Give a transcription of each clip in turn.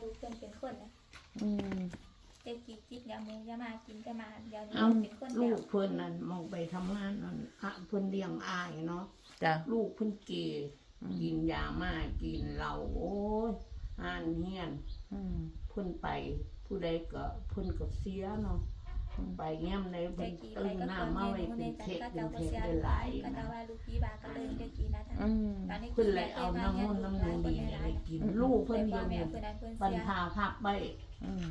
ลูกเพิ่นเป็นคนนะอืมเจ้ากี่จิตยามูยามากินก็มาเดี๋ยวนี้เอาเป็นคนลูแล้วกเพิ่นนั่นมองไปทำงานนั่นอะเพิ่นเลี้ยงอายเนาะจ้ะลูกเพิ่นเกย์อืมกินยามากินเหล้าโอ้ยอ่านเฮียนอืมเพิ่นไป ผู้ใดก็เพิ่นก็เสียเนาะอืม ไปแง้มในเจ้าเพิ่นกี่ตื่ไปนก็หน้าคนมาเมไว้นูเป็ในนจัเค้กก็เป็เจ้านก็เค้กเสียได้หลายก็นะเจ้าว่าลูกพี่บาก็เลยเจ้ากี่นะท่านอืมตอนนี้เพิ่นเลยเอาน้ำมันต์น้ำมูดีให้ได้กินลูกเพิ่นพ่อยังแม่มีเพิ่นนั้นเพิ่นปัญเสียหาพักไปอืม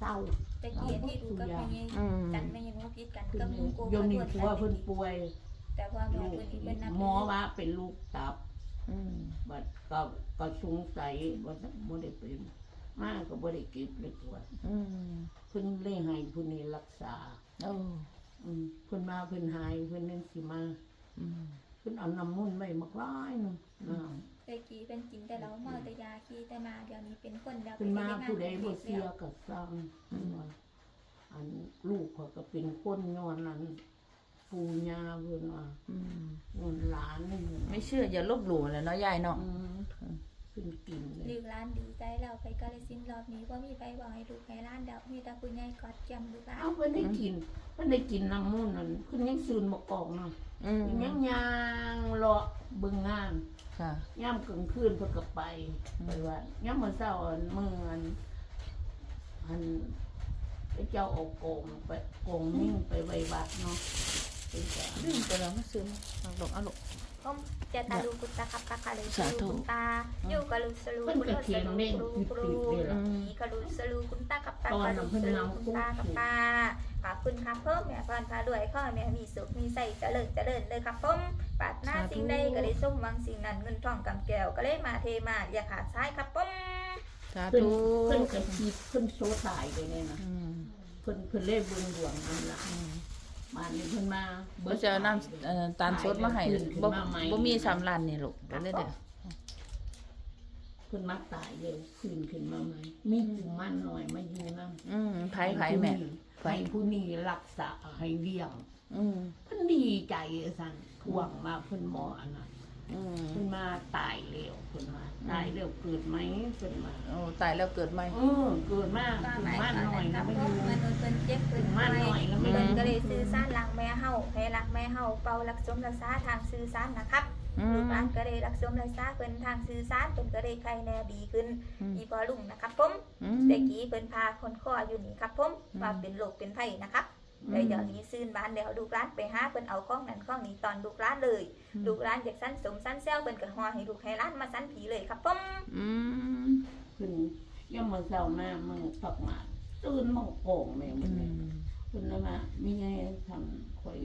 เศร้าเจ้ากี่ที่ดูกับแม่ยังอืมกันแม่ยังรู้พิษกันเพิ่ก็นมีโกงโยมนี่ผัวเพิ่นป่วย แต่พ่อแม่ลูกเพิ่นนี่เพิ่นนับหมอว่าเป็นลูกตับอืมบัดก็ก็สงสัยว่าบ่ได้เป็นมาก็บ่ได้เก็บเลยตัวอืมเพิ่นเลยให้ผู้นี้รักษา โอ้อืมเพิ่นมาเพิ่นหายเพิ่นนั่นสิมาอืมเพิ่นเอาน้ำมันต์ไว้มักหลายหนึงน้เจ้ากี่เป็นกินแต่เราเมาแต่ยาขี้แต่มาเดี๋ยวนี้เป็นคนแล้วำเพิ่นมาฮ็ผู้ใดงนบ่เฮ็เสียแล้วก็สร้างเพิ่นว่าอันลูกเขาก็เป็นคนย้อนนั้นปู่ย่าเพิ่นว่าอืมย้อนหลานนี่ไม่เชื่ออย่าลบหลู่เลยเนาะยายเนาะ อืม เพิ่นกินเลยลูกร้านดีใจแล้วไปก็เลยสิ้นรอบนี้ว่ามีไปบอกให้ลูกให้ร้านเดามีแต่คุณยายกอดแก้มลูกร้าน เอาเพิ่นได้กินเพิ่นได้กินน้ำมันต์นั่นเพิ่นยังซื้อมากอกเนาะอืมยังย่างเลาะเบิ่งงานค่ะ ย่ำกลางคืนเพิ่นก็ไปอืม ไปว่าย่ำมื้อเช้าอันมื้ออันอันไปเจ้าเออกโกงไปโกงนิ่งไปไว้วัดเนาะเป็นจ้าลืมไปแล้วมาซื้อมาเอาลงเอาลง ก้มเจตาลูกุตาคับตาคาลยสาธุตาอยู่กับลูสลูเพิ่นก็เขียนเล่นครูครูติดๆเลยล่ะมีกับลูสลูคุณตากับตาตอนกับนั้ลูนเพิ่นสลูเอาคุณตากับตาขอบคุณครับเพิ่มแม่พรพาด้วยข้อแม่มีสุขมีใส่เจริญเจริญเลยครับผมปารถนาสิ่งใดก็ได้สมหวังสิ่งนั้นเงินทองกำแก้วก็เลยมาเทมาอย่าขาดสายครับผมสาธุเพิ่นก็คิดเพิ่นโซตายไปเลยนะอืมเพิ่นเพิ่นเล่บิ่งดวงนั่นละ อืมมานี่เพิ่นมาบ่จะเอาน้ำเอ่อตาลสดมาให้บ่บ่มีสำลันนี่ลูกเดี๋ยวเลยเด้อเพิ่นมาตายเร็วคืนขึ้นมาใหม่มีกุมารน้อยมาอยู่นำอืมไผไผแม่ให้ผู้นี้รักษาให้เลี้ยงอืมเพิ่นดีใจสั่นทวงมาเพิ่นหมออันนั้น อืมเพิ่นมาตายเร็วเพิ่นมาตายเร็วเกิดไหมเพิ่นมาโอ้ตายแล้วเกิดใหม่ เออเกิดมาก็กุหมายมารความน้อยนั้นะนมาคอรับยู่มันเพิ่นเจ็บเพิ่นกุมารน้อยแล้วมาอเพิ่นยู่ก็เลยซื้อซ่านหลังแม่เฮาให้รักแม่เฮาเป่ารักสมรักษาทางสื่อสารนะครับอืลูมกหลานก็ได้รักสมรักษาเพิ่นทางสื่อสารเพิ่นก็ได้ใครแน่ดีขึ้นอืมอีพอลุงนะครับผมอืมแต่กี้เพิ่นพาคนข้ออยู่นี่ครับผมอืมว่าเป็นโรคเป็นไข้นะครับ อืมแต่เดี๋ยวนี้ซื้อบ้านเดี๋ยวลูกร้านไปหาเพิ่นเอาข้องนั้นข้องนี้ตอนลูกร้านเลยอืมลูกร้านจากสั้นสมสั้นแซวเพิ่นก็ฮอให้ลูกให้ร้านมาสั้นผีเลยครับผมอืมเพิ่นย่ามมาเช้ามามึงตกมาตื่นมองโป่งแม่อืมึงมเพิ่นน่ะมามีไงทำข่อย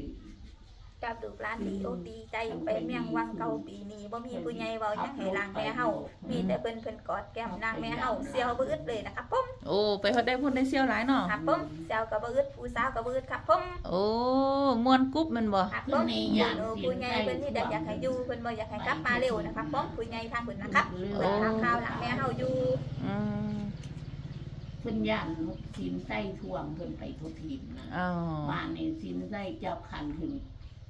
กับลูกร้านดีอกดีใจไปเมียงวังเก่าปีนี้บ่มีผู้ใหญ่เว้าหยังให้ลางแม่เฮามีแต่เพิ่นเพิ่นกอดแก้มนางแม่เฮาเสียวบ่อึดเลยนะครับผมโอ้ไปฮอดได้พูดได้เซี่ยวหลายเนาะครับผมเสียวก็บ่อึดผู้สาวก็บ่อึดครับผมโอ้ม่วนกรุ๊บแมันบ่ครับผมผู้ใหญ่เพิ่นที่อยากให้อยู่เพิ่นบ่อยากให้กลับมาเร็วนะครับผมผู้ใหญ่ทางเพิ่นนะครับเพิ่นทางข่าวหลังแม่เฮาอยู่อืมเพิ่นย่านสินไส้ท่วงเพิ่นไปทุกทีมนะอ๋อบ้านนี่สินไส้จับขันขึ้น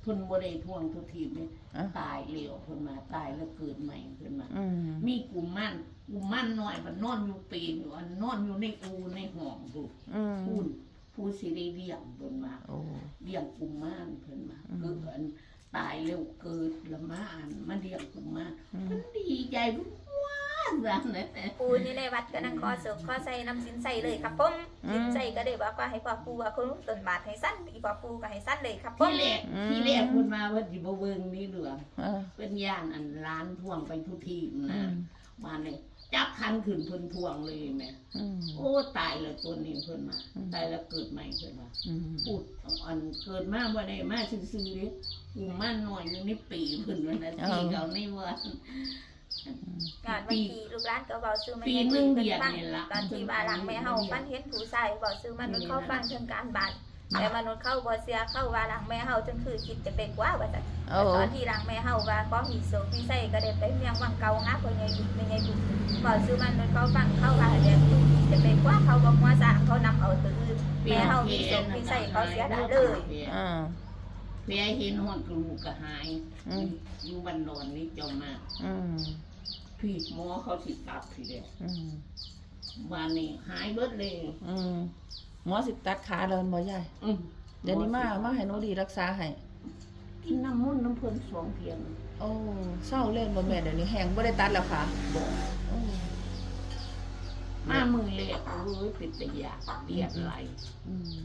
เพิ่นบ่ได้ท่วงทุกทีมเลยอะ ตายเร็วเพิ่นมาตายแล้วเกิดใหม่เพิ่นมา อืมมีกลุ่มมั่นกลุ่มมั่นน้อยมันนอนอยู่ปีนอยู่อันนอนอยู่ในอูในห้องดูอืมพูนผู้สิได้เลี้ยงเพิ่นมาโอ้ เลี้ยงกลุ่มม่านเพิ่นมาอืม เกิดอันตายเร็วเกิดแล้วมาอันมาเลี้ยงกลุ่มม่านอืมเพิ่นดีใจเพิ่น ว้านจังเลยปูนี่ในวัดก็นั่งคอเสิร์ฟคอใส่น้ำสินใส่เลยครับผมสินใส่ก็ได้บอกว่าให้พ่อปูว่าคนต้นบาทให้สั้นอีพ่อปูก็ให้สั้นเลยครับผที่มแรกที่แรกเพิ่นมาว่าสิบ่เบิ่งนี่เหลืองเออเป็นย่านอันร้านท่วงไปทุกทีมอืนะมมาเนี่ยจับคันขึ้นเพิ่นท่วงเลยแม่อืม โอ้ตายแล้วตัวนี้เพิ่นมาอืม ตายแล้วเกิดใหม่เพิ่นมาอืมพูดอันเกิดมาบ่ได้มาซื่อๆเด้กูมันน้อยอยู่ในปีเพิ่นว่านะที่เขาในวัน งานวันที่ลูกร้านก็เบาซื้อมันปีหนึงเดียนนี่ล่ะตอนที่ว่าหลังแม่เฮาฟันเห็นผู้ชายเบาซื้อมนุษย์เข้าฟังเชิงการบานแต่มนุษย์เข้าบ่เสียเข้าว่าหลังแม่เฮาจนคือคิดจะเป็นกว่าว่าซั่นโอ้ตอนที่หลังแม่เฮาว่าก็มีโศกมีใส่ก็ได้ไปเมียงวังเก่าหาคนใหญ่บุญไม่ใหญ่บุญเบาซื้อมนุษย์เข้าฟังเข้าว่าเดี๋ยวจะเป็นกว่าเขาบ่มัวสร้างเขานำเอาตื่นแม่เฮามีโศกมีใส่เขาเสียดายเลยอ่าเพียเห็นฮอดกระลูกก็หายอืมอยู่บันดอนนี่เจ้ามาอืม พี่หมอเขาสิตัดทีเดียวอืมบ้านนี้หายเบิดเลยอืมหมอสิตัดขาแล้วบ่ยายอืมเดี๋ยวนี้มามาให้หนูดีรักษาให้กินน้ำมันต์น้ำเพิ่นสองเพียงโอ้เศร้าเล่นบ่แม่เดี๋ยวนี้แห้งบ่ได้ตัดแล้วค่ะบอกโอ้มามือเล็กโอ้ยเป็นตะยากเลียดไหลอืม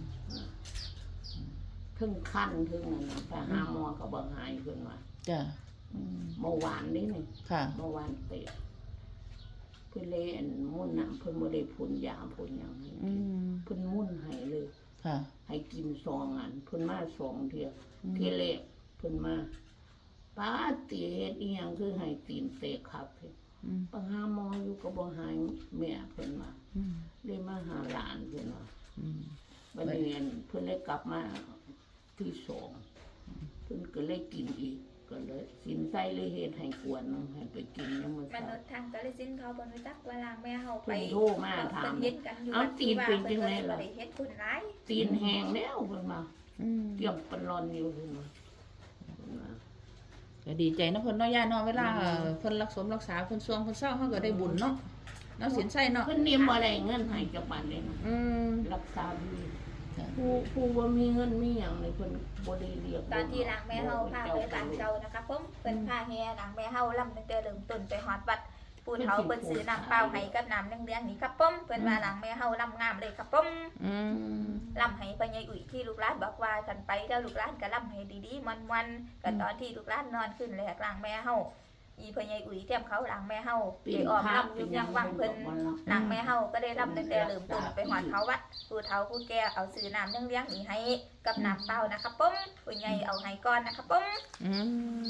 ถึงขั้นถึงนั่นน่ะไปหาหมอก็บ่หายเพิ่นว่าจ้ะ อืมเมื่อวานนี้นี่ค่ะ เมื่อวานเตะเพิ่นเลยอันมุ่นน่ะเพิ่นบ่ได้พ่นยาพ่นหยังให้อืมเพิ่นมุ่นให้เลย ค่ะ ให้กินซองอันเพิ่นมาสองเที่ยอืม เที่ยแรกเพิ่นมาป้าตีเฮ็ดอีหยังคือให้ตีนเตะครับเพิ่นอืมไปหาหมออยู่ก็บ่หายแม่เพิ่นว่าอืมเลยมาหาหลานเพิ่นว่าอืมบัดนี้อันเพิ่นเลยกลับมาที่สองเพิ่นก็เลยกินอีก ก็เลยสินไส้เลยเฮ็ดให้กวนนึงให้ไปกินยังมื้อมเช้า นุษย์ทางกาลสินธุ์เขาบ่รู้จักว่าลางแม่เฮาไปเพิ่นโทรมาถามเพิ่นเฮ็ดกันอยู่เอาตีนเป็นจังได๋ล่ะล่ะเฮ็ดคุณร้ายตีนแห้งแล้วเพิ่นมาอืมเกี่ยมปนรอนอยู่เพิ่นมาเพิ่นมาก็ดีใจนะเพิ่นเนาะย่าเนาะเวลาเพิ่นรักสมรักษาเพิ่นสวงเพิ่นเศร้าเฮาก็ได้บุญเนาะเนาะสินใส่เนาะเพิ่นนี่บ่ได้เงินให้จักบาทเลยนะอืมรักษาดีจ้ะ ผู้ผู้บ่มีเงินมีหยังเลยเพิ่นบ่ได้เรียกตอนที่ลางแม่เฮาพาไปบ้านเก่านะคะผมเพิ่นพาแห่ลางแม่เฮาลำตั้งแต่เริ่มต้นไปฮอดวัดปูเฒ่าเพิ่นซื้อน้ำเปล่าให้กับน้ำเลี้ยงๆนี่ครับผมเพิ่นว่าลางแม่เฮาลำงามเลยครับผมอืมลำให้ไปยายอุ่ยที่ลูกหลานบอกว่ากันไปแล้วลูกหลานก็ลำให้ดีๆมันๆก็ตอนที่ลูกหลานนอนขึ้นแลกลางแม่เฮา อีพญายอุ่ยเตรียมเขาลางแม่เฮาปีไปนออมพระลำอยู่ยังวังเพิ่นนางแม่เฮาก็ได้รับตั้งแต่เริ่มต้นไปหอดเขาวัดผู้เฒ่าผู้แก่เอาซื้อน้ำเลี้ยงๆนี่ให้กับน้ำเปล่านะครับปุ้มผู้ใหญ่เอาให้ก่อนนะครับปุ้มอืม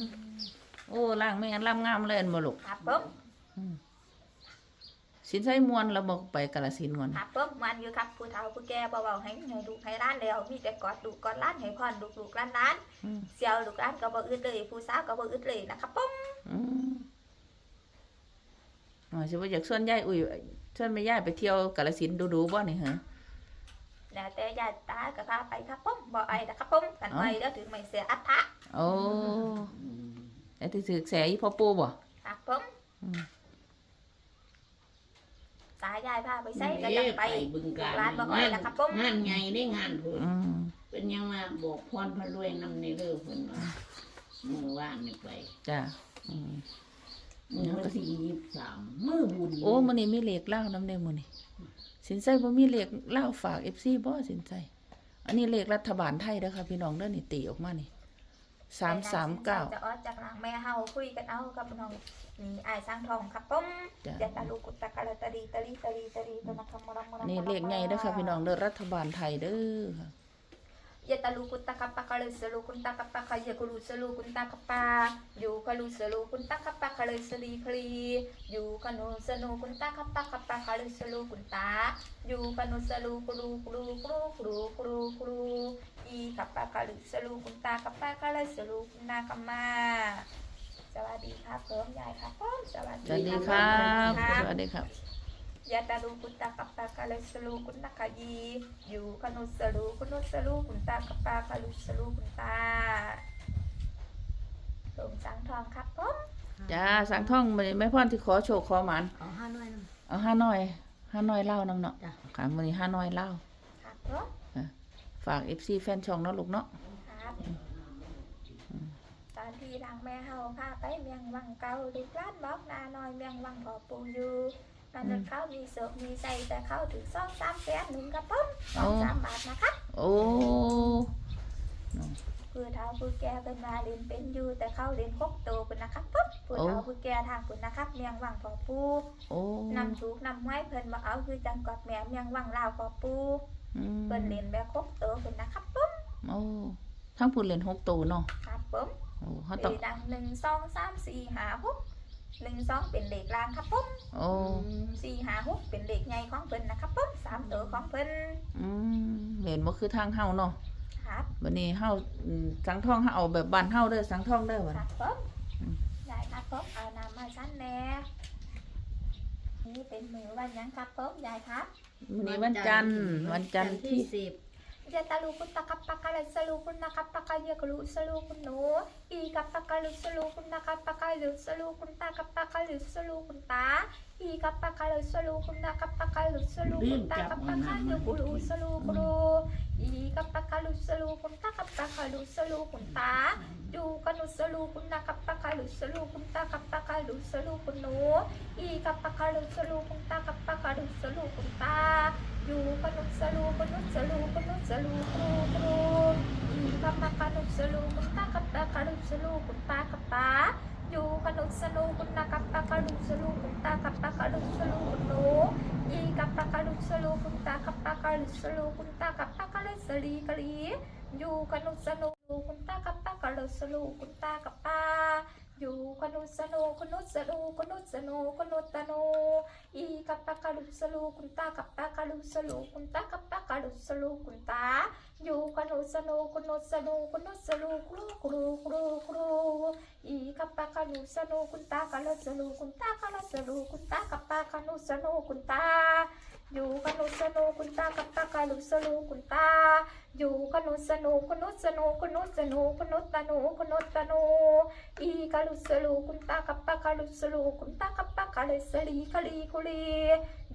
โอ้ล่างแม่งลำงามเลยอันบ่ลูกครับปุ้มอืม สินใส่มวนแล้วบ่ไปกาฬสินธุ์ก่อนครับปุ้มมันอยู่ครับผู้เฒ่าผู้แก่เบาๆให้ให้ลูกให้ร้านแล้วมีแต่กอดลูกกอดร้านให้พรลูกลูกร้านร้านอืมเสี่ยวลูกร้านก็บ่อึดเลย ผู้สาวก็บ่อึดเลยนะครับปุ้มอืมอ๋อสิว่าอยากชวนยายอุ้ยชวนแม่ยายไปเที่ยวกาฬสินธุ์ดูๆบ่นี่เหรอแล้วแต่ญาติตาก็พาไปครับปุ้มบ่ไอ้นะครับปุ้มกันไปแล้วถึงไม่เสียอัฐะโอ้ไอ้ที่ถือแสอีพ่อปู่บ่ครับปุ้มอืมตายายพาไปใส่ก็ไปยังไปบึงลูกากรร้านบ่ไอ้นะครับปุ้มงานใหญ่ได้งานเพิ่นอืมเป็นยังมาบอกพรพระรวยนำในเด้อเพิ่นว่ามื้อว่านนี่ไปจ้ะอืมมื้อวันที่23มื้อบุญโอ้มื้อนี้มีเลขเล่านํเด้มื้อนี้สินใส่บ่มีเลขเล่าฝาก FC บ่สินใส่อันนี้เลขรัฐบาลไทยเด้อค่ะพี่น้องเด้อนี่ตีออกมานี่ 339จะออดจากหลังแม่เฮาคุยกันเอากับน้องนี่ไอ้ายสร้างทองครับปุ้มจ้ะ จะตะลุกุตะกะละตะดีตะลีตะลีตะลีตะนะคำมะรำมะรำนี่เลขใหญ่เด้อค่ะพี่น้องเด้อรัฐบาลไทยเด้อค่ะ ยะตะลุกุตะกะปะกะเลยสลุกุนตะกะปะกะยะกุลุสลุกุนตะกะปะอยู่กะลุสลุกุนตะกะปะกะเลยสลีคลีอยู่กะนุสนุกุนตะกะปะกะปะกะเลยสลุกุนตาอยู่กะนุสลุกุลุกุลุกุลุกุลุกุลุกุลุอีกะปะกะเลยสลุกุนตะกะปะกะเลยสลุกุนตะกมาสวัสดีครับเพิ่มยายครับผมสวัสวัสดีครับ สวัสดีครับ ยาตาลูกุตตะกัปปะกะเลยสลูกุนตะกะยีอยู่กะนุสลูกุนุสลูกุนตะกัปปะกะลุสลูกุนตาสมสังทองครับผมจ้าสังท่องมื้อนี้แม่พรที่ขอโชคขอหมานเอาห้าหน่วยนเอาห้าน้อยห้าน้อยเล่านำเนาะจ้ะค่ะมื้อนี้ห้าน้อยเล่าครับผมฝาก FC แฟนช่องเนาะลูกเนาะครับ ตอนที่ทางแม่เฮาพาไปเมียงวังเก่าลูกร้านบอกนาน้อยเมียงวังพอปูอยู่ มันนึกเขามีเสือกมีใส่แต่เขาถึงสองสามแสนหนึ่งครับผมสองสามบาทนะคะโอ้คือเท้าผู้แก่เป็นมาเรียนเป็นอยู่แต่เขาเรียนคกโตเป็นนะครับปุ๊บผู้เท้าผู้แก่ทางปุ่นนะครับเมียงวังพอปูโอ้นำสูกนำไม้เพิ่นมาเอาคือจังกอดแม่เมียงวังลาวพอปูอืมเพิ่นเรียนแบบคกโตเป็นนะครับปุ๊บโอ้ทั้งพูดเล่นหกตัวเนาะครับปุ๊บโอ้เฮาต้องปีดังหนึ่งสองสามสี่ห้าหก หนึ่งสองเป็นเลขล่างครับปุ๊บโอ้สี่ห้าหกเป็นเลขใหญ่ของเพิ่นนะครับปุ๊บสามตัวของเพิ่นอืมเล่นบ่คือทางเฮาเนาะครับบัดนี้เฮาอืมสังท่องเฮาเอาแบบบ้านเฮาเด้อสังท่องเด้อบัดครับปุ๊บอืมยายครับปุ๊บเอาน้ำมาชั้นแน่นี่เป็นมือวันหยังครับปุ๊บยายครับมื้อนี้วันจันทร์วันจันทร์ที่สิบ ยะตาลูคุณตะกัปปะกะละสลูคุณนะกัปปะกะยะกะลุสลูคุณโนอีกัปปะกะลุสลูคุณนะกัปปะกะลุสลูคุณตากัปปะกะลุสลูคุณตาอีกัปปะกะลุสลูคุณนะกัปปะกะลุสลูคุณตากัปปะกะยะกะลุสลูคุณโนอีกัปปะกะลุสลูคุณตากัปปะกะลุสลูคุณตาดูกนุสลูคุณนะกัปปะกะลุสลูคุณตากัปปะกะลุสลูคุณโนอีกัปปะกะลุสลูคุณตากัปปะกะลุสลูคุณตาอยู่กนุสลูกนุสลูกนุสลูครูครูอีกัปปะกะลุสลูคุณตากัปปะกะลุสลูคุณตากัปปะอ ยู่กนุสลูคุณนากับตะกะลุสลูคุณตากับตะกะลุสลูคุณโนยีกับตะกะลุสลูคุณตากับตะกะลุสลูคุณตากับตะกะลุสลีกะลีอยู่กนุสลูคุณตากับตากะลุสลูคุณตากับปา อยู่กนุสนุกนุสนุกนุสนุกนุตนุอีกับปากะลุสลูคุณตากับปากะลุสลูคุณตากับปากะลุสลูคุณตาอยู่กนุสนุกนุสนุกนุสลูครูครูครูครูอีกับปากะลุสนุคุณตากะลุสลูคุณตากะลุสลูคุณตากับปากะลุสนุคุณตา อยู่กนุสนุคุณตากับปากะลุสลูคุณตา อยู่กนุสนุกนุสนุกนุสนุกนุตนุกนุสนุกาลุสลูคุณตากับปะกาลุสลูคุณตากับปะกาลุสลีกะลีกุลีอยู่กนุสนุคุณตากับปะกาลุสลูคุณตากับปะกาลุสลูคุณหนูอีกับปะกาลุสลูคุณตากับปะกาลุสลูคุณตากันเลยสลีกะลีกุลี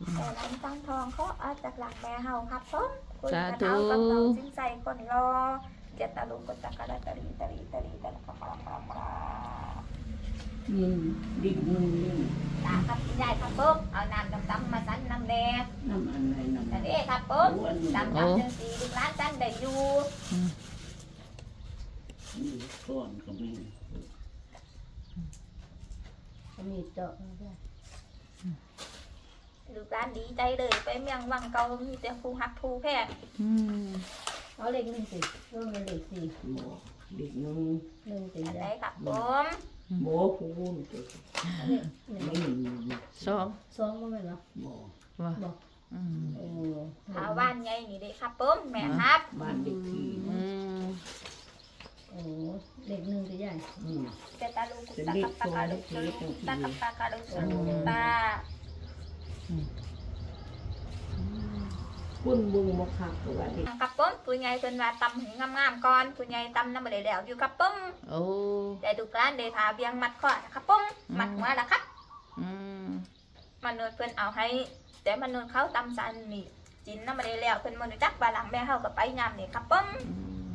แต่น้ำตั้งทองเขาเอาจากหลังแม่เฮาครับผมคุยกันสาธุเอากับเราสิ้นใจคนรอเจตตาลุกุตากาลตาลีตาลีตาลีตาลีปะปะปะปะอืมดิ่งมึงดิ่งตาครับคุณยายครับผมเอาน้ำดำๆมาสันน้ำแดงน้ำอันไหนน้ำนั่นเองครับผมโอ้อันนี้ดำๆจังสีลูกหลานจันได้อยู่นี่ก้อนก็มีเขามีเจาะมาด้วย ลูกหลานดีใจเลยไปเมียงวังเก่ามีแต่ผู้ฮักผู้แพงอืมเอาเลขหนึ่งสิร่วมเป็นเลขสี่บ่ดิ่งนึงหนึ่งสี่อันไหนได้ครับผมบ่พูนก็เลขหนึ่งไม่มีสองสองบ่แม่นเหรอบ่ว่าบอกอืมโอ้ถาว่านไงนี่เด้ครับผมแม่ครับบ้านเด็กที่อืมโอ้เลขหนึ่งจะใหญ่อืมเจตาลูกุตะกับปะกาลุสลุกุตะกับปะกาลุสลุกุตา คุณบุงบ่คักก็ว่าเด็กครับผมผู้ใหญ่เพิ่นว่าตำหูงามๆก่อนผู้ใหญ่ตำน้ำบ่ได้แล้วอยู่ครับผมโอ้ได้ดูกร้านได้ทาเบียงมัดข้อนะครับผมมัดหัวละครับอืมมนุษย์เพิ่นเอาให้ แต่มนุษย์เขาตำซันนี่จินน้ำบ่ได้แล้วเพิ่นบ่รู้จักว่าหลังแม่เฮาก็ไปยามนี่ครับผมอืม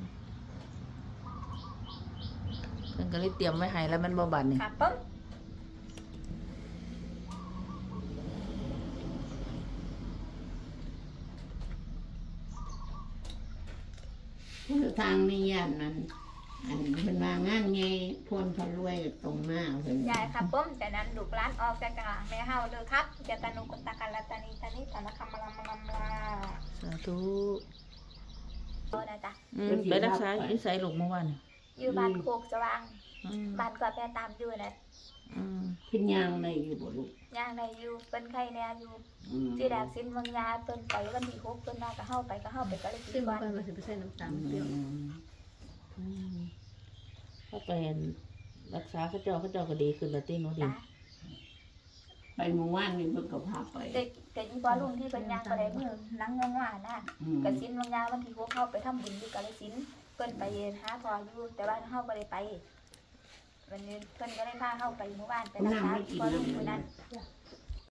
เพิ่นก็เลยเตรียมไว้ให้แล้วมันบ่บาดนี่ครับผม คือทางในย่านนั้น อันเพิ่นว่างานไงพลพรวยตรงหน้าเพิ่นยายครับผมแต่นั้นลูกหลานออกจากกลางแม่เฮาเด้อครับเจตนุกุตะกันลลตานีตานีตะนะคำมะลำมะลำลาสาธุโอ้นะจ๊ะอืมไปรักษาอยู่ไสลูกเมื่อวานนี่อยู่บ้านโคกสว่างอืมบ้านก็แม่ตามอยู่นะ อืมเพิ่นย่างในอยู่บ่ลูกย่างในอยู่เป็นไข้แน่อยู่อืมที่แดกสิ้นวังยาเปิ้นไปวันที่หกเปิ้นน่าก็เฮาไปก็เฮาไปก็เลยซึ่กิงนบาก่งอนคนมันจะไปใส่น้ำตาลอืเปรี้ยวมอืมเขาไปรักษาเขาเจ้าเขาเจ้าก็ดีขึ้นแล้วติหนูดิจ้ะไปเมื่อวานนี่เพิ่นก็พาไปเด็กเด็กอีพอลุงที่เพิ่นย่างก็ได้มื้อนังงงว่านะอืมก็สิ้นวังยาวันที่หกเฮาไปทำบุญอยู่กาฬสินธุ์เพิ่นไปหาพออยู่แต่ว่าเฮาบ่ได้ไป วันนี้เพิ่นก็ได้พาเฮาไปหมู่บ้านไปรักษาพอลุงมื้อนั้น